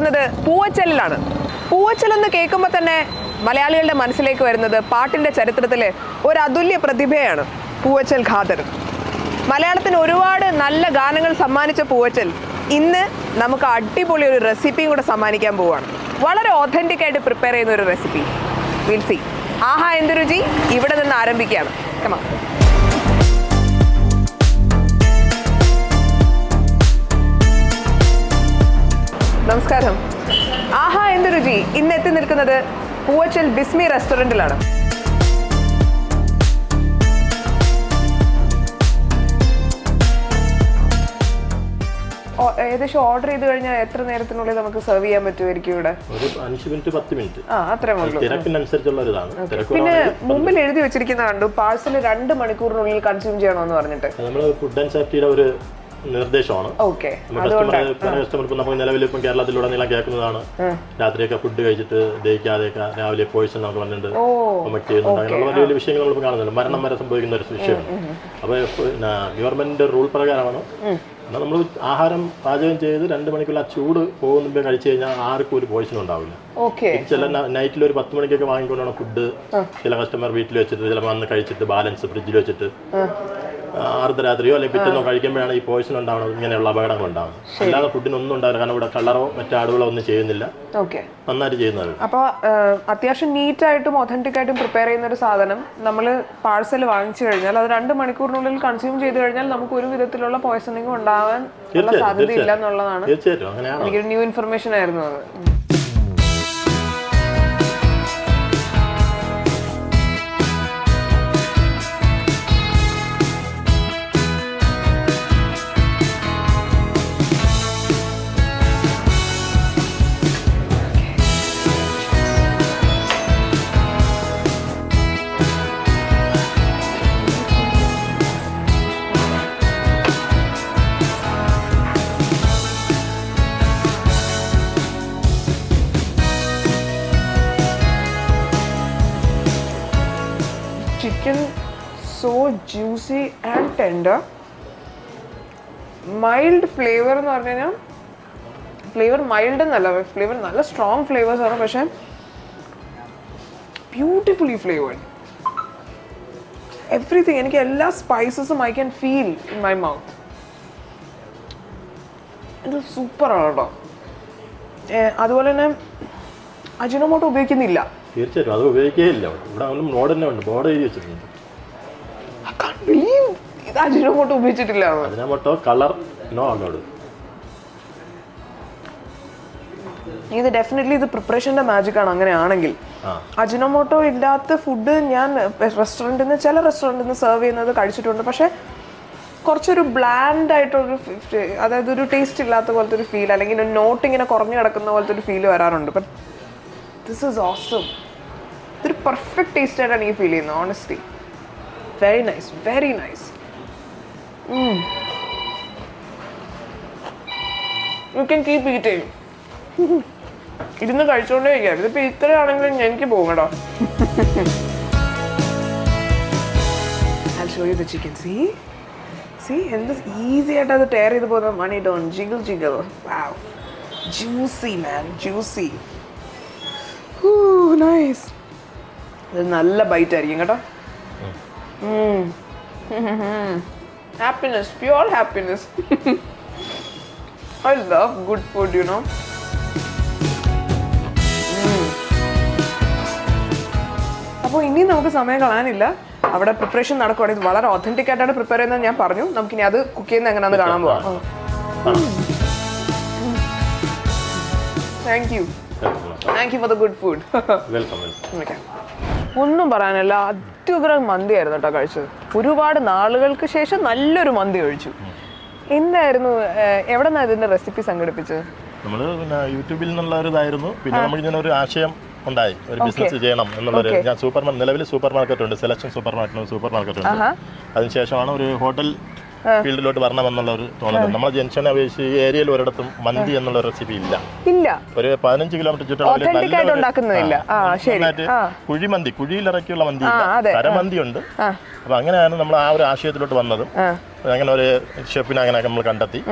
നിൽക്കുന്നത് പൂവച്ചലിലാണ്. പൂവച്ചൽ എന്ന് കേൾക്കുമ്പോൾ തന്നെ മലയാളികളുടെ മനസ്സിലേക്ക് വരുന്നത് പാട്ടിന്റെ ചരിത്രത്തിലെ ഒരു അതുല്യ പ്രതിഭയാണ് പൂവച്ചൽ ഖാദർ. മലയാളത്തിന് ഒരുപാട് നല്ല ഗാനങ്ങൾ സമ്മാനിച്ച പൂവച്ചൽ ഇന്ന് നമുക്ക് അടിപൊളി ഒരു റെസിപ്പിയും കൂടെ സമ്മാനിക്കാൻ പോവുകയാണ് വളരെ ഓഥന്റിക് ആയിട്ട് പ്രിപ്പയർ ചെയ്യുന്ന ഒരു റെസിപ്പി വിൽസി ആഹാ എന്ത് രുചി ഇവിടെ നിന്ന് ആരംഭിക്കുകയാണ്. കമാ നമസ്കാരം. ആഹാ എന്ത് രുചി? ഇന്ന് എത്തി നിൽക്കുന്നത് പൂവച്ചൽ ബിസ്മി റെസ്റ്റോറന്റിലാണ് ഏകദേശം ഓർഡർ ചെയ്ത് കഴിഞ്ഞാൽ എത്ര നേരത്തിനുള്ളിൽ നമുക്ക് സെർവ് ചെയ്യാൻ പറ്റുമായിരിക്കും ഇവിടെ? ഒരു അഞ്ച് മിനിറ്റ് പത്ത് മിനിറ്റ്. ആ അത്രേ ഉള്ളൂ. തിരക്കിനനുസരിച്ചുള്ള ഒരു ഇതാണ് തിരക്ക് പിന്നെ മുമ്പിൽ എഴുതി വെച്ചിരിക്കുന്ന കണ്ടു പാഴ്സൽ രണ്ട് മണിക്കൂറിനുള്ളിൽ കൺസ്യൂം ചെയ്യണമെന്ന് പറഞ്ഞിട്ട്. നമ്മൾ ഫുഡ് ആൻഡ് സേഫ്റ്റിയുടെ ഒരു നിർദ്ദേശമാണ്. കസ്റ്റമർ നമുക്ക് നിലവിൽ ഇപ്പം കേരളത്തിലുടനീളം കേൾക്കുന്നതാണ്. രാത്രിയൊക്കെ ഫുഡ് കഴിച്ചിട്ട് ദഹിക്കാതെയൊക്കെ രാവിലെ പോയിസൺ നമുക്ക് വന്നിട്ടുണ്ട് വൊമിറ്റ് ചെയ്യുന്നുണ്ട് അങ്ങനെയുള്ള വലിയ വലിയ വിഷയങ്ങൾ നമ്മൾ കാണുന്നുണ്ട് മരണം വരെ സംഭവിക്കുന്ന ഒരു വിഷയമാണ്. അപ്പോൾ ഗവൺമെന്റിന്റെ റൂൾ പ്രകാരമാണ്. എന്നാൽ നമ്മൾ ആഹാരം പാചകം ചെയ്ത് രണ്ട് മണിക്കുള്ള ചൂട് പോകുന്ന കഴിച്ചു കഴിഞ്ഞാൽ ആർക്കും ഒരു പോയിസൺ ഉണ്ടാവില്ല. ചില നൈറ്റിൽ ഒരു പത്ത് മണിക്കൊക്കെ വാങ്ങിക്കൊണ്ടാണ് ഫുഡ് ചില കസ്റ്റമർ വീട്ടിൽ വെച്ചിട്ട് ചിലപ്പോൾ വന്ന് കഴിച്ചിട്ട് ബാലൻസ് ഫ്രിഡ്ജിൽ വെച്ചിട്ട്. അർദ്ധരാത്രിയോ അല്ലെങ്കിൽ പിറ്റേന്നോ കഴിക്കുമ്പോഴാണ് ഈ പോയിസൺ ഉണ്ടാവുന്നത്. ഇങ്ങനെയുള്ള അപകടങ്ങൾ ഉണ്ടാവുന്നത്. അല്ലാതെ ഫുഡിനൊന്നും ഉണ്ടാവില്ല. കാരണം ഇവിടെ കളറോ മറ്റാടുകളോ ഒന്നും ചെയ്യുന്നില്ല. നന്നായിട്ട് ചെയ്യുന്നത് അപ്പോൾ അത്യാവശ്യം നീറ്റായിട്ടും ഒഥന്റിക് ആയിട്ടും പ്രിപ്പയർ ചെയ്യുന്ന ഒരു സാധനം നമ്മൾ പാഴ്സൽ വാങ്ങിച്ചു കഴിഞ്ഞാൽ അത് രണ്ട് മണിക്കൂറിനുള്ളിൽ കൺസ്യൂം ചെയ്തു കഴിഞ്ഞാൽ നമുക്ക് ഒരു വിധത്തിലുള്ള പോയിസണിങ് ഉണ്ടാവാൻ സാധ്യതയില്ല സാധ്യത എന്നുള്ളതാണ് എനിക്കൊരു ന്യൂ ഇൻഫർമേഷൻ ആയിരുന്നു അത്. Chicken so juicy and tender mild flavour എന്ന് പറഞ്ഞു കഴിഞ്ഞാൽ ഫ്ലേവർ മൈൽഡ് എന്നല്ല ഫ്ലേവർ നല്ല സ്ട്രോങ് ഫ്ലേവേഴ്സ് ആണ് പക്ഷേ ബ്യൂട്ടിഫുള്ളി ഫ്ലേവേഡ് എവറിഥിങ് എനിക്ക് എല്ലാ സ്പൈസസും I can feel in my mouth ഇത് സൂപ്പറാണ് കേട്ടോ. അതുപോലെ തന്നെ അജിനോമോട്ടോ ഉപയോഗിക്കുന്നില്ല. തീർച്ചയായിട്ടും. അത് ഉപയോഗിക്കുകയില്ല. ഇവിടെ അവനും നോഡ് തന്നെ ഉണ്ട്. ബോർഡ് എഴുതി വെച്ചിട്ടുണ്ട്. ഇത് അജിനോമോട്ടോ ഉപയോഗിച്ചിട്ടില്ല. അതിനകത്തോ കളർ നോ അലോഡ് ഇത് ഡെഫിനറ്റ്ലി ഇത് പ്രിപ്പറേഷന്റെ മാജിക് ആണ്. അങ്ങനെയാണെങ്കിൽ. അജിനോമോട്ടോ ഇല്ലാത്ത ഫുഡ് ഞാൻ റെസ്റ്റോറന്റിൽ നിന്ന് ചില റെസ്റ്റോറന്റിൽ നിന്ന് സെർവ് ചെയ്യുന്നത് കഴിച്ചിട്ടുണ്ട്. പക്ഷേ കുറച്ചൊരു ബ്ലാൻഡ് ആയിട്ടൊരു അതായത് ഒരു ടേസ്റ്റ് ഇല്ലാത്ത പോലത്തെ ഒരു ഫീൽ അല്ലെങ്കിൽ നോട്ട് ഇങ്ങനെ കുറഞ്ഞു കിടക്കുന്ന പോലത്തെ ഒരു ഫീൽ വരാറുണ്ട്. ബട്ട് ദിസ് ഇസ് ഓസം ഇതൊരു പെർഫെക്റ്റ് ടേസ്റ്റ് ആയിട്ടാണ് എനിക്ക് ഫീൽ ചെയ്യുന്നത് honestly very nice very nice you can keep it ഇരുന്ന് കഴിച്ചുകൊണ്ടേ ഇരിക്കാം ഇതിപ്പോൾ ഇത്രയാണെങ്കിലും എനിക്ക് പോകും കേട്ടോ. Show you the chicken. See? See? എന്ത് ഈസി ആയിട്ട് അത് ടയർ ചെയ്ത് പോകുന്ന money don't jiggle jiggle juicy man juicy nice ഇത് നല്ല ബൈറ്റ് ആയിരിക്കും കേട്ടോ happiness pure happiness I love good food you know അപ്പോൾ ഇനി നമുക്ക് സമയം കളയാനില്ല. അവിടെ പ്രിപ്പറേഷൻ നടക്കുവാണ്. ഇത് വളരെ ഒത്തന്റിക് ആയിട്ടാണ് പ്രിപ്പയർ ചെയ്യുന്നത് ഞാൻ പറഞ്ഞു. നമുക്കിനി അത് കുക്ക് ചെയ്യുന്ന എങ്ങനെയാന്ന് കാണാൻ പോവാം. Thank you thank you for the good food welcome welcome ഒന്നും പറയാനല്ല അത്യുഗ്രം മന്തിയായിരുന്നു കേട്ടോ കഴിച്ചത്. ഒരുപാട് നാളുകൾക്ക് ശേഷം നല്ലൊരു മന്തി കഴിച്ചു. എന്തായിരുന്നു എവിടെ നിന്നാണ് ഇതിന്റെ റെസിപ്പി സംഘടിപ്പിച്ചത്? നമ്മൾ പിന്നെ യൂട്യൂബിൽ നിന്നുള്ള ഒരു ഇതായിരുന്നു പിന്നെ നമ്മൾ ഇങ്ങനെ ഒരു ആശയം ഉണ്ടായി. ഒരു ബിസിനസ് ചെയ്യണം എന്നുള്ളൊരു ഞാൻ സൂപ്പർ നിലവിൽ സൂപ്പർ മാർക്കറ്റ് ഉണ്ട്. Selection supermarket supermarket ഉണ്ട്. അതിനുശേഷമാണ് ഒരു ഹോട്ടൽ ഫീൽഡിലോട്ട് വരണം എന്നുള്ള ഒരു തോന്നൽ നമ്മളെ ജംഗ്ഷനെ അപേക്ഷിച്ച് ഈ ഏരിയയിൽ ഒരിടത്തും മന്തി എന്നുള്ള റെസിപ്പി ഇല്ല. ഇല്ല. ഒരു പതിനഞ്ച് കിലോമീറ്റർ ചുറ്റളവിൽ. കുഴിമന്തി കുഴിയിലിറക്കിയുള്ള മന്തി തരമന്തി കരമന്തി ഉണ്ട് അപ്പൊ അങ്ങനെയാണ് നമ്മൾ ആ ഒരു ആശയത്തിലോട്ട് വന്നത്. അങ്ങനെ ഒരു ഷെഫിനെ അങ്ങനെ നമ്മൾ കണ്ടെത്തി.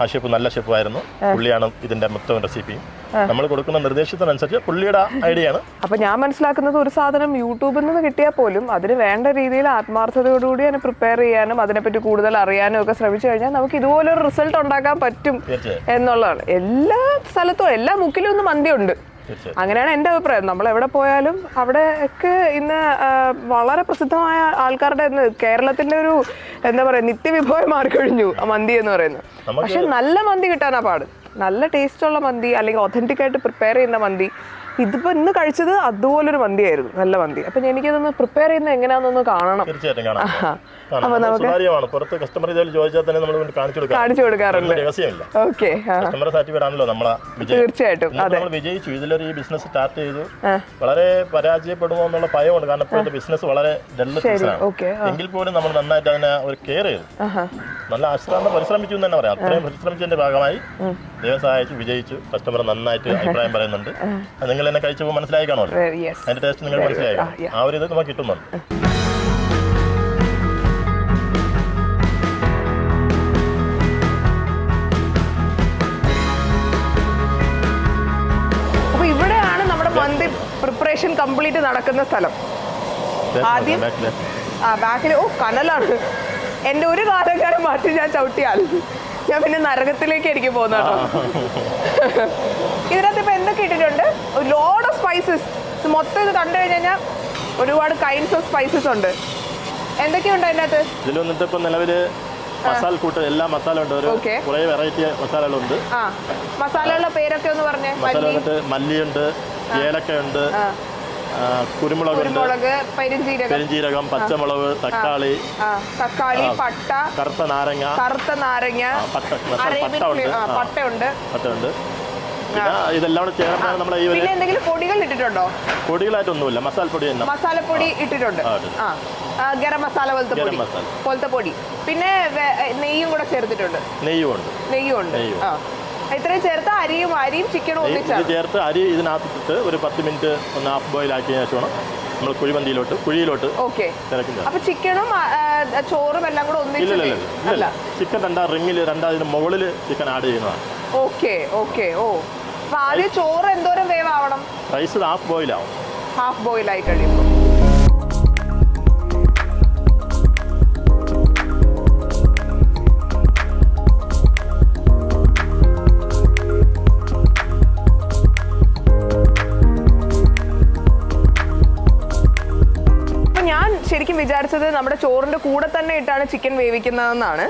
ആ ഷെഫ് നല്ല ഷെഫായിരുന്നു പുള്ളിയാണ് ഇതിന്റെ മൊത്തം റെസിപ്പിയും നമ്മൾ കൊടുക്കുന്ന നിർദ്ദേശത്തിനനുസരിച്ച് പുള്ളിയുടെ ഐഡിയ ആണ് അപ്പൊ ഞാൻ മനസ്സിലാക്കുന്നത് ഒരു സാധനം യൂട്യൂബിൽ നിന്ന് കിട്ടിയാൽ പോലും അതിന് വേണ്ട രീതിയിൽ ആത്മാർത്ഥതയോടുകൂടി അതിനെ പ്രിപ്പയർ ചെയ്യാനും അതിനെപ്പറ്റി കൂടുതൽ അറിയാനും ഒക്കെ ശ്രമിച്ചു കഴിഞ്ഞാൽ നമുക്ക് ഇതുപോലൊരു റിസൾട്ട് ഉണ്ടാക്കാൻ പറ്റും എന്നുള്ളതാണ്. എല്ലാ സ്ഥലത്തും എല്ലാ മുക്കിലും ഒന്ന് മന്തിയുണ്ട്. അങ്ങനെയാണ് എന്റെ അഭിപ്രായം. നമ്മൾ എവിടെ പോയാലും അവിടെ ഒക്കെ ഇന്ന് വളരെ പ്രസിദ്ധമായ ആൾക്കാരുടെ ഇന്ന് കേരളത്തിന്റെ ഒരു എന്താ പറയുക നിത്യവിഭവം മാറിക്കഴിഞ്ഞു ആ മന്തി എന്ന് പറയുന്നത്. പക്ഷെ നല്ല മന്തി കിട്ടാനാ പാട്. നല്ല ടേസ്റ്റ് ഉള്ള മന്തി അല്ലെങ്കിൽ ഒതന്റിക് ആയിട്ട് പ്രിപ്പയർ ചെയ്യുന്ന മന്തി ഇതിപ്പോ ഇന്ന് കഴിച്ചത് അതുപോലൊരു മന്തിയായിരുന്നു. നല്ല മന്തി. അപ്പൊ എനിക്കതൊന്ന് പ്രിപ്പയർ ചെയ്യുന്നത് എങ്ങനെയാണെന്നൊന്ന് കാണണം. തീർച്ചയായിട്ടും കാണാം. കാണാം. നമ്മൾ സുതാര്യമാണ്. പുറത്ത് കസ്റ്റമർ ഇതുപോലെ ചോദിച്ചാൽ തന്നെ നമ്മൾ കാണിച്ചു കൊടുക്കാം കാണിച്ചു കൊടുക്കാറുണ്ട്. രഹസ്യമില്ല. ഓക്കെ കസ്റ്റമർ സാറ്റിസ്ഫൈഡ് ആണല്ലോ നമ്മളെ വിജയം. തീർച്ചയായിട്ടും. അതെ. നമ്മൾ വിജയിച്ചു. ഇതിലൊരു ഈ ബിസിനസ് സ്റ്റാർട്ട് ചെയ്തു. ആ. വളരെ പരാജയപ്പെടുമോ എന്നുള്ള ഭയമുണ്ട്. കാരണം ഇപ്പോഴത്തെ ബിസിനസ് വളരെ ഡെല്ല ആണ്. ഓക്കെ എങ്കിൽ പോലും നമ്മൾ നന്നായിട്ട് അതിനെ ഒരു കെയർ ചെയ്തു. ആഹാ. നല്ല അശ്രാന്തം പരിശ്രമിച്ചു എന്ന് തന്നെ പറയാം. അത്രയും പരിശ്രമിച്ചതിന്റെ ഭാഗമായി ദൈവം സഹായിച്ചു വിജയിച്ചു. കസ്റ്റമർ നന്നായിട്ട് അഭിപ്രായം പറയുന്നുണ്ട്. അത് നിങ്ങൾ എന്നെ കഴിച്ചപ്പോൾ മനസ്സിലായി കാണുമല്ലോ അതിന്റെ ടേസ്റ്റ് നിങ്ങൾ മനസ്സിലായി? ആ, ഒരു ഇത് നമുക്ക് കിട്ടുന്നുണ്ട് ഇവിടെയാണ് നമ്മുടെ മന്തി പ്രിപ്പറേഷൻ കംപ്ലീറ്റ് നടക്കുന്ന സ്ഥലം. ആദ്യം-. ആ ബാക്കിൽ ഓ കനലാണ്. എന്റെ ഒരു കാലക്കാരം മാറ്റി ഞാൻ ചവിട്ടിയാൽ. ഞാൻ പിന്നെ നരകത്തിലേക്ക് എനിക്ക് പോകുന്ന കേട്ടോ ഇതിനകത്ത് ഇപ്പം എന്തൊക്കെ ഇട്ടിട്ടുണ്ട്? ലോഡ് ഓഫ് സ്പൈസസ് മൊത്തം ഇത് കണ്ടു കഴിഞ്ഞാൽ ഒരുപാട് കൈൻഡ്സ് ഓഫ് സ്പൈസസ് ഉണ്ട്. എന്തൊക്കെയുണ്ട് അതിനകത്ത്? ഇതിൽ വന്നിട്ട് ഇപ്പം നിലവിൽ മസാല കൂട്ട് എല്ലാ മസാല ഉണ്ട്. ഒരു Okay. കുറെ വെറൈറ്റി മസാലകളുണ്ട് ആ. മസാലകളുടെ പേരൊക്കെ ഒന്ന് പറഞ്ഞേ. മസാല മല്ലി. വന്നിട്ട് മല്ലിയുണ്ട് ഏലക്കയുണ്ട് ആ, ആ, കുരുമുളകുണ്ട് കുരുമുളക് പെരിഞ്ചീരകം. പെരുംജീരകം പച്ചമുളക് തക്കാളി ആ. തക്കാളി പട്ട കറുത്ത നാരങ്ങ കറുത്ത നാരങ്ങ ആ, പട്ട മസാല അറേബ്യൻ പട്ട ഉണ്ട്. ഫ്ലേ- ആ, ആ, പട്ട ഉണ്ട്. പിന്നെ ഇതെല്ലാം കൂടെ ചേർന്നാണ് നമ്മുടെ ഈ ഒരു പിന്നെ എന്തെങ്കിലും പൊടികൾ ഇട്ടിട്ടുണ്ടോ? പൊടികളായിട്ടൊന്നുമില്ല. മസാലപ്പൊടി തന്നെ. മസാലപ്പൊടി ഇട്ടിട്ടുണ്ട്. ആ, ഇട്ടിട്ടുണ്ട്. ആ. ആ, ഗരം മസാല പോലത്തെ ഗരം പൊടി. മസാല. പോലത്തെ പൊടി. പിന്നെ വേ- നെയ്യും കൂടെ ചേർത്തിട്ടുണ്ട്. നെയ്യും ഉണ്ട് നെയ്യും ഉണ്ട് നെയ്യും. ആ. ഇത്രയും ചേർത്ത് അരിയും അരിയും ചിക്കനും നെയ്യ് ഇത് ഒന്നിച്ചാണ് ചേർത്ത് അരി ഇതിനകത്തിട്ട് ഒരു പത്ത് മിനിറ്റ് ഒന്ന് ഹാഫ് ബോയിൽ ആക്കിയ ശേഷമാണ് നമ്മൾ കുഴിമന്തിയിലോട്ട് കുഴിയിലോട്ട് ഓക്കെ. തിരക്കുന്നത് അപ്പൊ ചിക്കനും ആ, ആ, ചോറും എല്ലാം കൂടെ ഇല്ല? ഇല്ല ഇല്ല ചിക്കൻ രണ്ടാ റിങ്ങിൽ രണ്ടാ ഇതിന് മുകളിൽ ചിക്കൻ ആഡ് ചെയ്യുന്നതാണ്. Okay okay. ഓ. അപ്പൊ ആദ്യം ചോറ് എന്തോരം വേവാവണം? റൈസ് ഹാഫ് ബോയിൽ ആവും. ഹാഫ് ബോയിൽ ആയി കഴിയുമ്പോൾ ശരിക്കും വിചാരിച്ചത് നമ്മുടെ ചോറിന്റെ കൂടെ തന്നെ ഇട്ടാണ് ചിക്കൻ വേവിക്കുന്നതെന്നാണ്.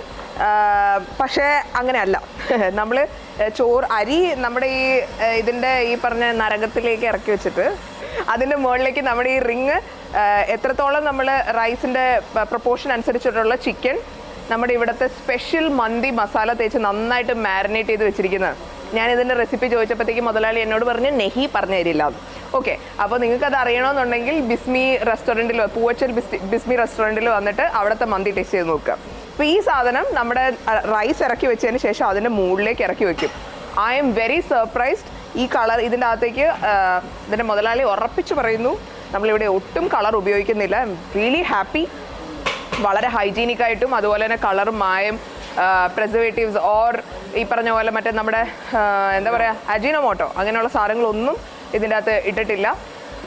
പക്ഷേ അങ്ങനെയല്ല. നമ്മൾ ചോറ് അരി നമ്മുടെ ഈ ഇതിന്റെ ഈ പറഞ്ഞ നരകത്തിലേക്ക് ഇറക്കി വെച്ചിട്ട് അതിന്റെ മുകളിലേക്ക് നമ്മുടെ ഈ റിങ് എത്രത്തോളം നമ്മൾ റൈസിന്റെ പ്രപ്പോർഷൻ അനുസരിച്ചിട്ടുള്ള ചിക്കൻ നമ്മുടെ ഇവിടുത്തെ സ്പെഷ്യൽ മന്തി മസാല തേച്ച് നന്നായിട്ട് മാരിനേറ്റ് ചെയ്ത് വെച്ചിരിക്കുന്നത് ഞാൻ ഇതിന്റെ റെസിപ്പി ചോദിച്ചപ്പോഴത്തേക്ക് മുതലാളി എന്നോട് പറഞ്ഞ് നെഹി പറഞ്ഞു തരില്ല. ഓക്കെ അപ്പോൾ നിങ്ങൾക്ക് അത് അറിയണമെന്നുണ്ടെങ്കിൽ ബിസ്മി റെസ്റ്റോറന്റിൽ പൂവച്ചൽ ബിസ്മി റെസ്റ്റോറന്റിൽ വന്നിട്ട് അവിടുത്തെ മന്തി ടേസ്റ്റ് ചെയ്ത് നോക്കുക. അപ്പോൾ ഈ സാധനം നമ്മുടെ റൈസ് ഇറക്കി വെച്ചതിന് ശേഷം അതിന്റെ മുകളിലേക്ക് ഇറക്കി വെക്കും. ഐ എം വെരി സർപ്രൈസ്ഡ് ഈ കളർ ഇതിന്റെ അകത്തേക്ക് ഇതിന്റെ മുതലാളി ഉറപ്പിച്ച് പറയുന്നു നമ്മളിവിടെ ഒട്ടും കളർ ഉപയോഗിക്കുന്നില്ല. ഐ എം റിയലി ഹാപ്പി വളരെ ഹൈജീനിക് ആയിട്ടും അതുപോലെ തന്നെ കളറും മായം പ്രിസർവേറ്റീവ്സ് ഓർ ഈ പറഞ്ഞ പോലെ മറ്റേ നമ്മുടെ എന്താ പറയുക അജിനോമോട്ടോ അങ്ങനെയുള്ള സാധനങ്ങളൊന്നും ഇതിന്റെ അകത്ത് ഇട്ടിട്ടില്ല.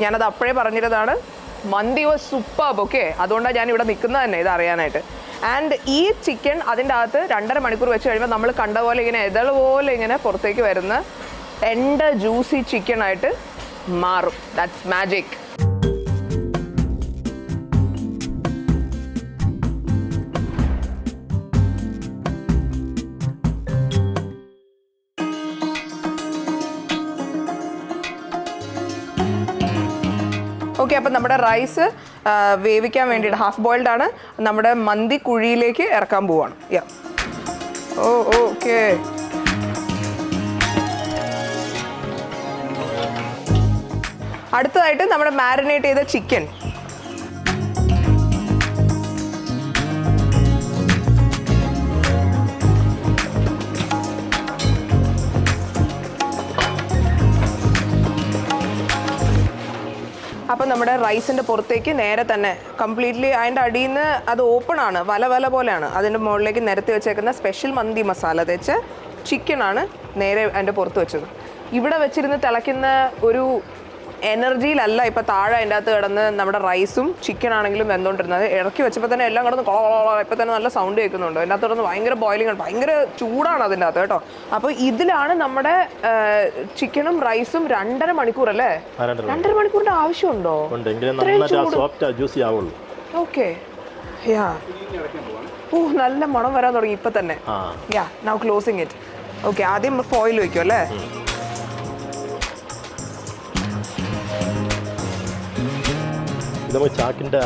ഞാനത് അപ്പോഴേ പറഞ്ഞിരുന്നതാണ്. മന്തി വാസ് സൂപ്പർബ് ഓക്കെ അതുകൊണ്ടാണ് ഞാൻ ഇവിടെ നിൽക്കുന്നത് തന്നെ ഇത് അറിയാനായിട്ട്. ആൻഡ് ഈ ചിക്കൻ അതിന്റെ അകത്ത് രണ്ടര മണിക്കൂർ വെച്ച് കഴിയുമ്പോൾ നമ്മൾ കണ്ട പോലെ ഇങ്ങനെ എതൾ പോലെ ഇങ്ങനെ പുറത്തേക്ക് വരുന്ന എന്റെ ജ്യൂസി ചിക്കൻ ആയിട്ട് മാറും. ദാറ്റ്സ് മാജിക് ഓക്കെ അപ്പം നമ്മുടെ റൈസ് വേവിക്കാൻ വേണ്ടിയിട്ട് ഹാഫ് ബോയിൽഡ് ആണ്. നമ്മുടെ മന്തി കുഴിയിലേക്ക് ഇറക്കാൻ പോവാണ്. Yeah oh okay. അടുത്തതായിട്ട് നമ്മുടെ മാരിനേറ്റ് ചെയ്ത ചിക്കൻ അപ്പം നമ്മുടെ റൈസിന്റെ പുറത്തേക്ക് നേരെ തന്നെ കംപ്ലീറ്റ്ലി അതിന്റെ അടിയിൽ നിന്ന് അത് ഓപ്പൺ ആണ് വല വല പോലെയാണ്. അതിന്റെ മുകളിലേക്ക് നിരത്തി വെച്ചേക്കുന്ന സ്പെഷ്യൽ മന്തി മസാല തേച്ച് ചിക്കനാണ് നേരെ അതിന്റെ പുറത്ത് വെച്ചത്. ഇവിടെ വെച്ചിരുന്ന് തിളയ്ക്കുന്ന ഒരു എനർജിയിലല്ല ഇപ്പം താഴെ അതിന്റെ അകത്ത് കിടന്ന് നമ്മുടെ റൈസും ചിക്കൻ ആണെങ്കിലും വെന്തോണ്ടിരുന്നത്. ഇറക്കി വെച്ചപ്പോൾ തന്നെ എല്ലാം കിടന്ന് കൊള കൊള ഇപ്പം തന്നെ നല്ല സൗണ്ട് കേൾക്കുന്നുണ്ട്. അതിന്റെ അകത്ത് കിടന്ന് ഭയങ്കര ബോയിലിംഗ് ആണ്. ഭയങ്കര ചൂടാണ് അതിന്റെ അകത്ത് കേട്ടോ. അപ്പോൾ ഇതിലാണ് നമ്മുടെ ചിക്കനും റൈസും രണ്ടര മണിക്കൂർ അല്ലേ? രണ്ടര മണിക്കൂറിന്റെ ആവശ്യമുണ്ടോ? ഓക്കെ യാ ഓ നല്ല മണം വരാൻ തുടങ്ങി ഇപ്പം തന്നെ. Yeah now closing it okay ആദ്യം ഫോയിൽ വയ്ക്കും അല്ലേ ഇത് ചാക്കിന്റെ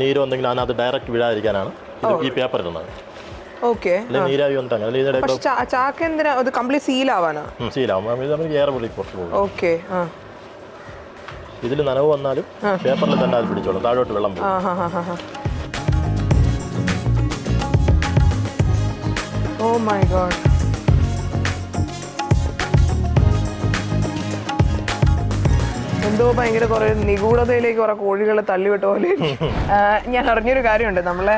നീരോ എന്തെങ്കിലും അതിനകത്ത് ഡയറക്റ്റ് വീഴാതിരിക്കാനാണ്. ഈ പേപ്പർ ഇടുന്നത്. ഓക്കെ. നീരാവി ചാക്ക് എന്തിനാ? അത് കംപ്ലീറ്റ് സീൽ ആവാനാ? ശീലാവും ഇത് നമുക്ക് ഏറെ പൊളി കുറച്ച് പോകും. ഓക്കെ ആ. ഇതിൽ നനവ് വന്നാലും പേപ്പറിൽ തന്നെ അത് പിടിച്ചോളും. താഴോട്ട് വെള്ളം പോകും. ഓ മൈ ഗോഡ് എന്തോ ഭയങ്കര കുറെ നിഗൂഢതയിലേക്ക് കുറെ കോഴികളെ തള്ളിവിട്ട പോലെ. ഞാൻ അറിഞ്ഞൊരു കാര്യമുണ്ട്. നമ്മളെ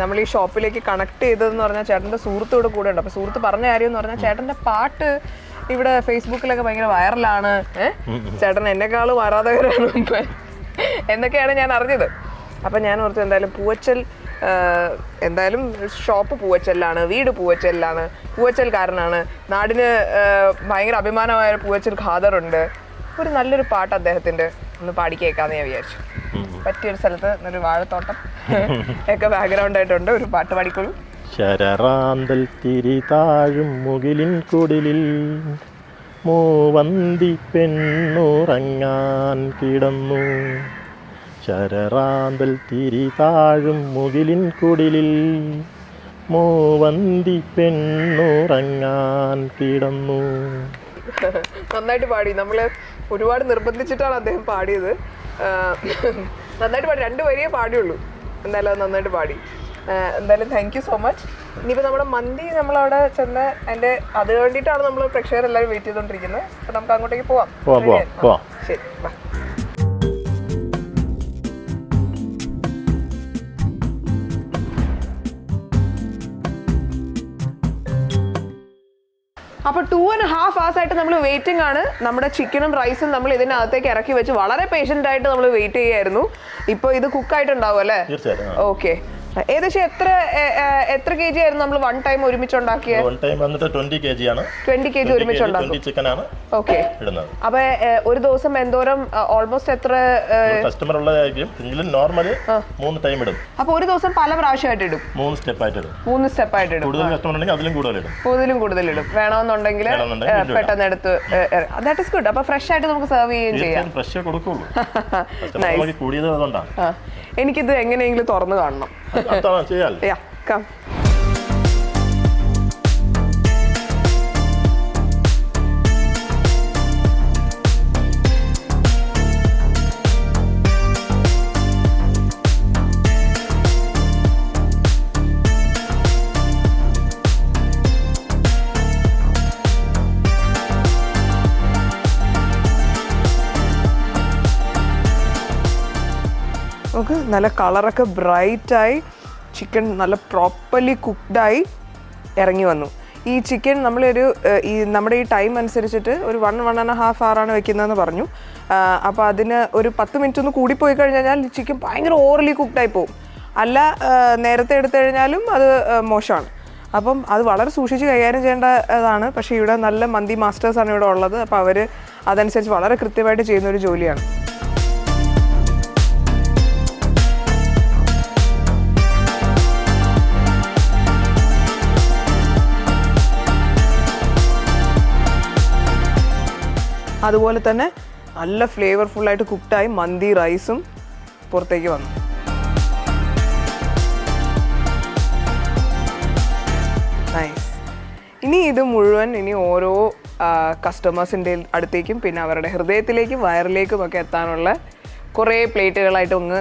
നമ്മൾ ഈ ഷോപ്പിലേക്ക് കണക്ട് ചെയ്തതെന്ന് പറഞ്ഞാൽ ചേട്ടന്റെ സുഹൃത്തോട് കൂടെ ഉണ്ട് അപ്പോൾ സുഹൃത്ത് പറഞ്ഞ കാര്യം എന്ന് പറഞ്ഞാൽ ചേട്ടന്റെ പാട്ട് ഇവിടെ ഫേസ്ബുക്കിലൊക്കെ ഭയങ്കര വൈറലാണ് ചേട്ടൻ എന്നെക്കാളും ആരാധകരാണ് എന്നൊക്കെയാണ് ഞാൻ അറിഞ്ഞത്. അപ്പം ഞാൻ ഓർത്തു എന്തായാലും പൂവച്ചൽ എന്തായാലും ഷോപ്പ് പൂവച്ചലിലാണ് വീട് പൂവച്ചലിലാണ് പൂവച്ചൽക്കാരനാണ്. നാടിന് ഭയങ്കര അഭിമാനമായ പൂവച്ചൽ ഖാദറുണ്ട്. ഒരു നല്ലൊരു പാട്ട് അദ്ദേഹത്തിന്റെ ഒന്ന് പാടി കേൾക്കാന്ന് ഞാൻ വിചാരിച്ചു. പറ്റിയൊരു സ്ഥലത്ത് ഒരു വാഴത്തോട്ടം ഒക്കെ ബാക്ക്ഗ്രൗണ്ട് ആയിട്ടുണ്ട് ഒരു പാട്ട് പാടിക്കോളൂ. ശരറാന്തൽ തിരി താഴും മുകിലിൻ കുടിലിൽ മൂവന്തി പെണ്ണുറങ്ങാൻ കിടന്നു. ശരറാന്തൽ തിരി താഴും മുകിലിൻ കുടിലിൽ മൂവന്തി പെണ്ണുറങ്ങാൻ കിടന്നു. നന്നായിട്ട് പാടി നമ്മൾ ഒരുപാട് നിർബന്ധിച്ചിട്ടാണ് അദ്ദേഹം പാടിയത്. നന്നായിട്ട് പാടി. രണ്ട് വരിയേ പാടിയുള്ളൂ. എന്തായാലും അത് നന്നായിട്ട് പാടി. എന്തായാലും താങ്ക് യു സോ മച്ച് ഇനിയിപ്പോൾ നമ്മുടെ മന്തി നമ്മളവിടെ ചെന്ന് അതിന്റെ അത് വേണ്ടിയിട്ടാണ് നമ്മൾ പ്രേക്ഷകരെല്ലാവരും വെയിറ്റ് ചെയ്തുകൊണ്ടിരിക്കുന്നത് അപ്പോൾ നമുക്ക് അങ്ങോട്ടേക്ക് പോവാം. ശരി ബാ അപ്പോൾ ടു ആൻഡ് ഹാഫ് ഹവേഴ്സ് ആയിട്ട് നമ്മൾ വെയിറ്റിംഗ് ആണ്. നമ്മുടെ ചിക്കനും റൈസും നമ്മൾ ഇതിനകത്തേക്ക് ഇറക്കി വെച്ച് വളരെ പേഷ്യന്റ് ആയിട്ട് നമ്മൾ വെയിറ്റ് ചെയ്യായിരുന്നു. ഇപ്പോൾ ഇത് കുക്കായിട്ടുണ്ടാവും അല്ലേ. ഓക്കെ ഏകദേശം എത്ര എത്ര കെ ജി ആയിരുന്നു നമ്മൾ വൺ ടൈം ഒരുമിച്ച് ഉണ്ടാക്കിയത് വൺ ടൈം വന്നിട്ട് ട്വന്റി കെ ജി ആണ് ട്വന്റി കെ ജി ഒരുമിച്ച് ഉണ്ടാക്കും ചിക്കൻ ആണ് ഓക്കെ ഇടുന്നത്. അപ്പൊ ഒരു ദിവസം എന്തോരം ഓൾമോസ്റ്റ് എത്ര കസ്റ്റമർ ഉള്ളതായിരിക്കും. എങ്കിലും നോർമൽ മൂന്ന് ടൈം ഇടും. അപ്പൊ ഒരു ദിവസം പല പ്രാവശ്യമായിട്ട് ഇടും? മൂന്ന് സ്റ്റെപ്പ് ആയിട്ട് ഇടും. മൂന്ന് സ്റ്റെപ്പ് ആയിട്ട് ഇടും. കൂടുതൽ കസ്റ്റമർ ഉണ്ടെങ്കിൽ അതിലും കൂടുതൽ ഇടും. കൂടുതലും കൂടുതൽ ഇടും. വേണമെന്നുണ്ടെങ്കിൽ പെട്ടെന്ന് എടുത്ത് ദാറ്റ് ഇസ് ഗുഡ് അപ്പൊ ഫ്രഷ് ആയിട്ട് നമുക്ക് സെർവ് ചെയ്യുകയും ചെയ്യാം. ഫ്രഷ് കൊടുക്കുള്ളൂ. കൂടിയത് അതുകൊണ്ടാണ്. എനിക്കിത് എങ്ങനെയെങ്കിലും തുറന്നു കാണണം. Atalanta jälle? jah, ka നമുക്ക് നല്ല കളറൊക്കെ ബ്രൈറ്റായി ചിക്കൻ നല്ല പ്രോപ്പർലി കുക്ക്ഡായി ഇറങ്ങി വന്നു. ഈ ചിക്കൻ നമ്മളൊരു ഈ നമ്മുടെ ഈ ടൈം അനുസരിച്ചിട്ട് ഒരു വൺ വൺ ആൻഡ് ഹാഫ് ആണ് വെക്കുന്നതെന്ന് പറഞ്ഞു. അപ്പോൾ അതിന് ഒരു പത്ത് മിനിറ്റ് ഒന്ന് കൂടിപ്പോയി കഴിഞ്ഞാൽ ചിക്കൻ ഭയങ്കര ഓവർലി കുക്ക്ഡായി പോകും. അല്ല നേരത്തെ എടുത്തു കഴിഞ്ഞാലും അത് മോശമാണ്. അപ്പം അത് വളരെ സൂക്ഷിച്ച് കൈകാര്യം ചെയ്യേണ്ടതാണ്. പക്ഷേ ഇവിടെ നല്ല മന്തി മാസ്റ്റേഴ്സാണ് ഇവിടെ ഉള്ളത്. അപ്പോൾ അവർ അതനുസരിച്ച് വളരെ കൃത്യമായിട്ട് ചെയ്യുന്ന ഒരു ജോലിയാണ്. അതുപോലെ തന്നെ നല്ല ഫ്ലേവർഫുള്ളായിട്ട് കുക്ക്ഡായി മന്തി റൈസും പുറത്തേക്ക് വന്നു. നൈസ് ഇനി ഇത് മുഴുവൻ ഇനി ഓരോ കസ്റ്റമേഴ്സിന്റെ അടുത്തേക്കും പിന്നെ അവരുടെ ഹൃദയത്തിലേക്കും വയറിലേക്കും ഒക്കെ എത്താനുള്ള കുറേ പ്ലേറ്റുകളായിട്ട് ഒന്ന്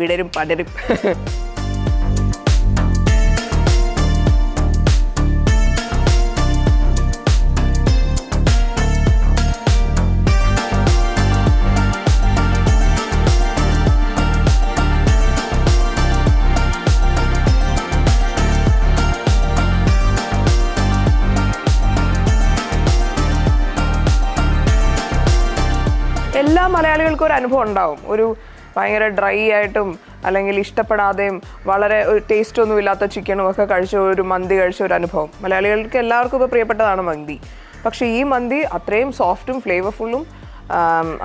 വിടരും പടരും. മലയാളികൾക്ക് ഒരു അനുഭവം ഉണ്ടാവും. ഒരു ഭയങ്കര ഡ്രൈ ആയിട്ടും അല്ലെങ്കിൽ ഇഷ്ടപ്പെടാതെയും വളരെ ഒരു ടേസ്റ്റ് ഒന്നും ഇല്ലാത്ത ചിക്കനും ഒക്കെ കഴിച്ച ഒരു മന്തി കഴിച്ച ഒരു അനുഭവം. മലയാളികൾക്ക് എല്ലാവർക്കും ഇപ്പോൾ പ്രിയപ്പെട്ടതാണ് മന്തി. പക്ഷേ ഈ മന്തി അത്രയും സോഫ്റ്റും ഫ്ലേവർഫുള്ളും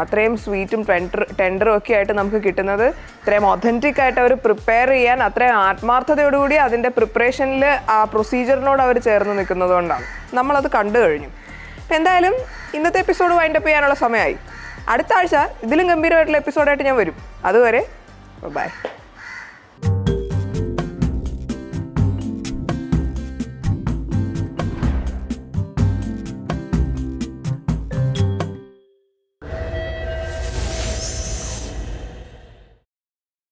അത്രയും സ്വീറ്റും ടെൻഡർ ടെൻഡറും ഒക്കെ ആയിട്ട് നമുക്ക് കിട്ടുന്നത് ഇത്രയും ഒതന്റിക് ആയിട്ട് അവർ പ്രിപ്പയർ ചെയ്യാൻ അത്രയും ആത്മാർത്ഥതയോടുകൂടി അതിന്റെ പ്രിപ്പറേഷനിൽ ആ പ്രൊസീജിയറിനോട് അവർ ചേർന്ന് നിൽക്കുന്നതുകൊണ്ടാണ് നമ്മളത് കണ്ടു കഴിഞ്ഞു. എന്തായാലും ഇന്നത്തെ എപ്പിസോഡ് വൈൻഡപ്പ് ചെയ്യാനുള്ള സമയമായി. അടുത്ത ആഴ്ച ഇതിലും ഗംഭീരമായിട്ടുള്ള എപ്പിസോഡായിട്ട് ഞാൻ വരും. അതുവരെ ബൈ